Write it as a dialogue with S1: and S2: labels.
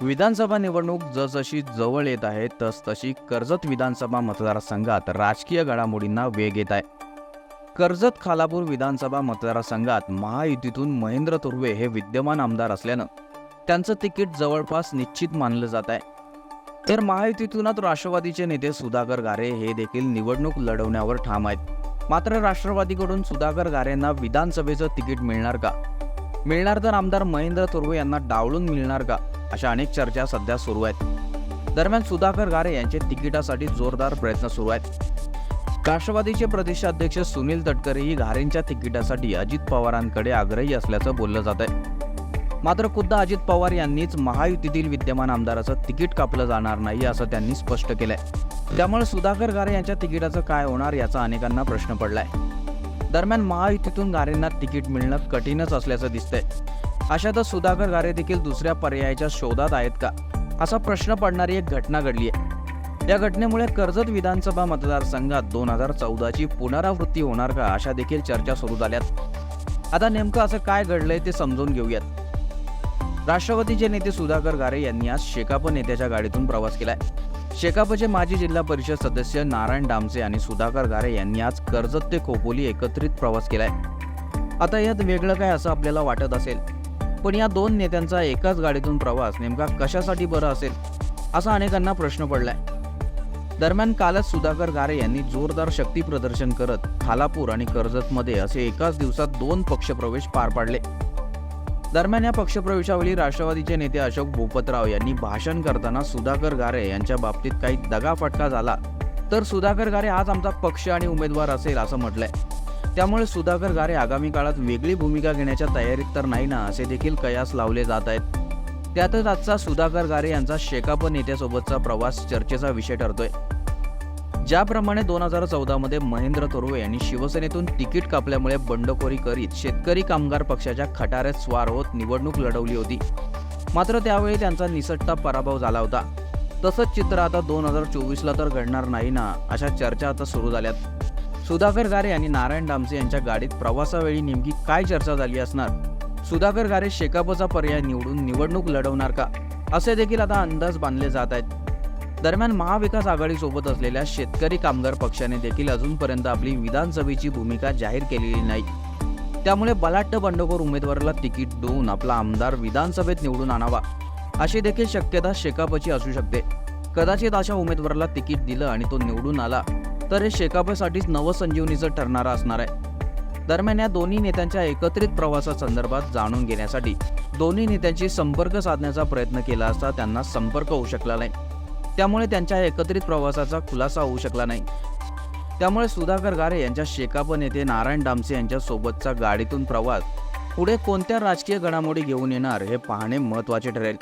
S1: विधानसभा निवडणूक जसजशी जवळ येत आहे तसतशी कर्जत विधानसभा मतदारसंघात राजकीय घडामोडींना वेग येत आहे. कर्जत खालापूर विधानसभा मतदारसंघात महायुतीतून महेंद्र तुर्वे हे विद्यमान आमदार असल्यानं त्यांचं तिकीट जवळपास निश्चित मानलं जात आहे. तर महायुतीतूनच राष्ट्रवादीचे नेते सुधाकर गारे हे देखील निवडणूक लढवण्यावर ठाम आहेत. मात्र राष्ट्रवादीकडून सुधाकर गारेंना विधानसभेचं तिकीट मिळणार का? मिळणार तर आमदार महेंद्र तुर्वे यांना डावलून मिळणार का? अशा अनेक चर्चा सध्या सुरू आहेत. दरम्यान सुधाकर गारे यांचे तिकिटासाठी जोरदार प्रयत्न सुरू आहेत. राष्ट्रवादीचे प्रदेशाध्यक्ष सुनील तटकरेही घारेंच्या तिकिटासाठी अजित पवारांकडे आग्रही असल्याचं बोललं जात आहे मात्र खुद्द अजित पवार यांनीच महायुतीतील विद्यमान आमदाराचं तिकीट कापलं जाणार नाही असं त्यांनी स्पष्ट केलंय. त्यामुळे सुधाकर गारे यांच्या तिकिटाचं काय होणार याचा अनेकांना प्रश्न पडलाय. दरम्यान महायुतीतून गारेंना तिकीट मिळणं कठीणच असल्याचं दिसतंय. अशातच सुधाकर गारे देखील दुसऱ्या पर्यायाच्या शोधात आहेत का? असा प्रश्न पडणारी एक घटना घडली आहे. या घटनेमुळे कर्जत विधानसभा मतदारसंघात दोन हजार चौदाची पुनरावृत्ती होणार का अशा देखील चर्चा सुरू झाल्यात. आता नेमकं असं काय घडलंय ते समजून घेऊयात. राष्ट्रवादीचे नेते सुधाकर गारे यांनी आज शेकाप नेत्याच्या गाडीतून प्रवास केलाय. शेकापचे माजी जिल्हा परिषद सदस्य नारायण डामसे आणि सुधाकर गारे यांनी आज कर्जत ते खोपोली एकत्रित प्रवास केलाय. आता यात वेगळं काय असं आपल्याला वाटत असेल? पण या दोन नेत्यांचा एकाच गाडीतून प्रवास नेमका कशासाठी बरं असेल असा अनेकांना प्रश्न पडलाय. दरम्यान कालच सुधाकर गारे यांनी जोरदार शक्ती प्रदर्शन करत खालापूर आणि कर्जतमध्ये असे एकाच दिवसात दोन पक्षप्रवेश पार पाडले. दरम्यान या पक्षप्रवेशावेळी राष्ट्रवादीचे नेते अशोक भूपतराव यांनी भाषण करताना सुधाकर गारे यांच्या बाबतीत काही दगाफटका झाला. तर सुधाकर गारे आज आमचा पक्ष आणि उमेदवार असेल असं म्हटलंय. त्यामुळे सुधाकर गारे आगामी काळात वेगळी भूमिका घेण्याच्या तयारीत तर नाही ना असे देखील कयास लावले जात आहेत. त्यातच आजचा सुधाकर गारे यांचा शेकाप नेत्यासोबतचा प्रवास चर्चेचा विषय ठरतोय. ज्याप्रमाणे दोन हजार चौदामध्ये महेंद्र तोरवे यांनी शिवसेनेतून तिकीट कापल्यामुळे बंडखोरी करीत शेतकरी कामगार पक्षाच्या खटाऱ्यात स्वार होत निवडणूक लढवली होती. मात्र त्यावेळी त्यांचा निसटता पराभव झाला होता. तसंच चित्र आता दोन हजार चोवीसला तर घडणार नाही ना अशा चर्चा आता सुरू झाल्यात. सुधाकर गारे आणि नारायण डामसे यांच्या गाडीत प्रवासावेळी नेमकी काय चर्चा झाली असणार? सुधाकर गारे शेकापचा पर्याय निवडून निवडणूक लढवणार का? असे देखील आता अंदाज बांधले जात आहेत. दरम्यान महाविकास आघाडीसोबत असलेल्या शेतकरी कामगार पक्षाने देखील अजूनपर्यंत आपली विधानसभेची भूमिका जाहीर केलेली नाही. त्यामुळे बलाढ्य बंडखोर उमेदवाराला तिकीट देऊन आपला आमदार विधानसभेत निवडून आणावा अशी देखील शक्यता शेकापची असू शकते. कदाचित अशा उमेदवाराला तिकीट दिलं आणि तो निवडून आला तर हे शेकापसाठीच नवसंजीवनीचं ठरणारं असणार आहे. दरम्यान या दोन्ही नेत्यांच्या एकत्रित प्रवासासंदर्भात जाणून घेण्यासाठी दोन्ही नेत्यांशी संपर्क साधण्याचा प्रयत्न केला असता त्यांना संपर्क होऊ शकला नाही. त्यामुळे त्यांच्या एकत्रित प्रवासाचा खुलासा होऊ शकला नाही. त्यामुळे सुधाकर गारे यांच्या शेकाप नेते नारायण डामसे यांच्यासोबतचा गाडीतून प्रवास पुढे कोणत्या राजकीय घडामोडी घेऊन येणार हे पाहणे महत्त्वाचे ठरेल.